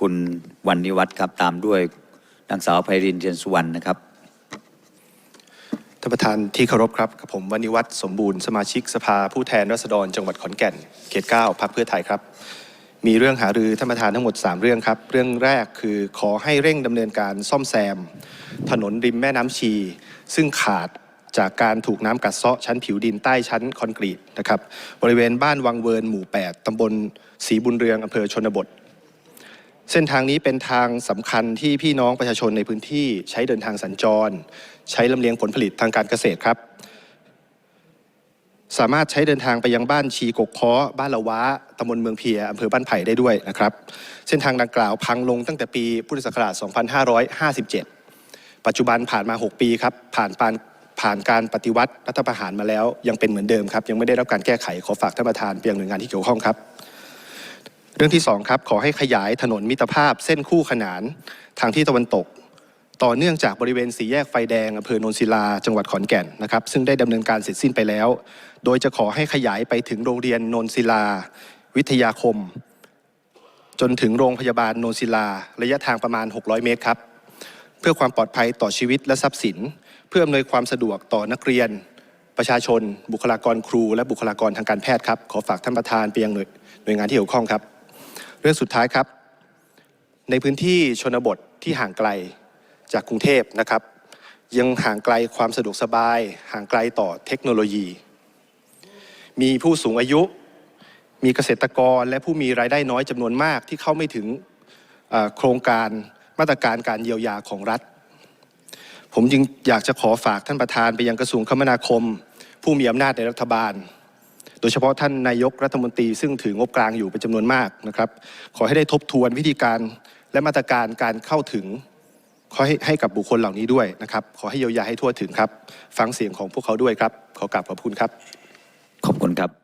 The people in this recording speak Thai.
คุณวันนิวัฒน์ครับตามด้วยนางสาวไพรินเทียนสุวรรณนะครับท่านประธานที่เคารพครับกับผมวณิวัฒน์สมบูรณ์สมาชิกสภาผู้แทนราษฎรจังหวัดขอนแก่น เขต 9พรรคเพื่อไทยครับ มีเรื่องหารือท่านประธานทั้งหมด 3 เรื่องครับ เรื่องแรกคือขอให้เร่งดำเนินการซ่อมแซม ถนนริมแม่น้ำชี ซึ่งขาดจากการถูกน้ำกัดเซาะชั้นผิวดินใต้ชั้นคอนกรีตนะครับบริเวณบ้านวังเวิร์นหมู่ 8ตำบลศรีบุญเรืองอำเภอชนบท เส้นทางนี้เป็นทางสำคัญที่พี่น้องประชาชนในพื้นที่ใช้เดินทางสัญจร ใช้ลำเลียงผลผลิตทางการเกษตรครับ สามารถใช้เดินทางไปยังบ้านชีกกคาะบ้านละวะตำบลเมืองเพียอำเภอบ้านไผ่ได้ด้วยนะครับ เส้นทางดังกล่าวพังลงตั้งแต่ปีพุทธศักราช 2557 ปัจจุบันผ่านมา 6 ปีครับ ผ่านปานผ่านการปฏิวัติรัฐประหารมาแล้ว ยังเป็นเหมือนเดิมครับ ยังไม่ได้รับการแก้ไขขอฝากท่านประธานไปยังหน่วยงานที่เกี่ยวข้องครับ เรื่องที่สองครับขอให้ขยายถนนมิตรภาพเส้นคู่ขนานทางที่ตะวันตก ต่อเนื่องจากบริเวณสี่แยกไฟแดงอำเภอโนนศิลาจังหวัดขอนแก่นนะครับ ซึ่งได้ดำเนินการเสร็จสิ้นไปแล้ว โดยจะขอให้ขยายไปถึงโรงเรียนโนนศิลา วิทยาคม จนถึงโรงพยาบาลโนนศิลา ระยะทางประมาณ 600 เมตรครับ เพื่อความปลอดภัยต่อชีวิตและทรัพย์สิน เพื่ออำนวยความสะดวกต่อนักเรียน ประชาชน บุคลากรครู และบุคลากรทางการแพทย์ครับขอฝากท่านประธานไปยังหน่วยงานที่เกี่ยวข้องครับ เรื่องสุดท้ายครับ ในพื้นที่ชนบทที่ห่างไกลจากกรุงเทพนะครับ ยังห่างไกลความสะดวกสบาย ห่างไกลต่อเทคโนโลยี มีผู้สูงอายุ มีเกษตรกรและผู้มีรายได้น้อยจำนวนมากที่เข้าไม่ถึงโครงการมาตรการการเยียวยาของรัฐ ผมจึงอยากจะขอฝากท่านประธานไปยังกระทรวงคมนาคม ผู้มีอำนาจในรัฐบาล ดยเฉพาะท่านนายกรัฐมนตรี ซึ่งถืองบกลางอยู่เป็นจำนวนมากนะครับ ขอให้ได้ทบทวนวิธีการและมาตรการการเข้าถึงขอให้ให้กับบุคคลเหล่านี้ด้วยนะครับ ขอให้เยียวยาให้ทั่วถึงครับ ฟังเสียงของพวกเขาด้วยครับ ขอกราบขอบคุณครับ ขอบคุณครับ